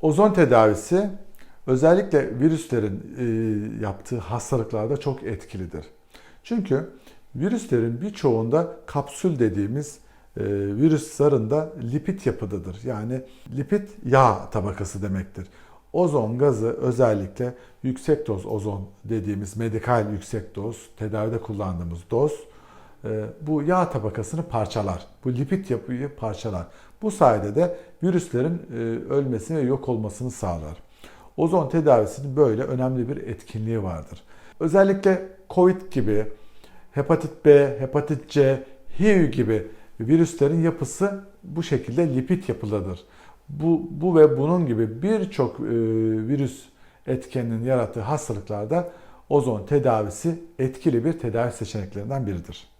Ozon tedavisi özellikle virüslerin e, yaptığı hastalıklarda çok etkilidir. Çünkü virüslerin birçoğunda kapsül dediğimiz e, virüs zarında lipid yapıdadır. Yani lipid yağ tabakası demektir. Ozon gazı özellikle yüksek doz ozon dediğimiz medikal yüksek doz, tedavide kullandığımız doz bu yağ tabakasını parçalar. Bu lipid yapıyı parçalar. Bu sayede de virüslerin e, ölmesini ve yok olmasını sağlar. Ozon tedavisinin böyle önemli bir etkinliği vardır. Özellikle COVID gibi, hepatit B, hepatit C, HIV gibi virüslerin yapısı bu şekilde lipid yapılıdır. Bu, bu ve bunun gibi birçok e, virüs etkeninin yarattığı hastalıklarda ozon tedavisi etkili bir tedavi seçeneklerinden biridir.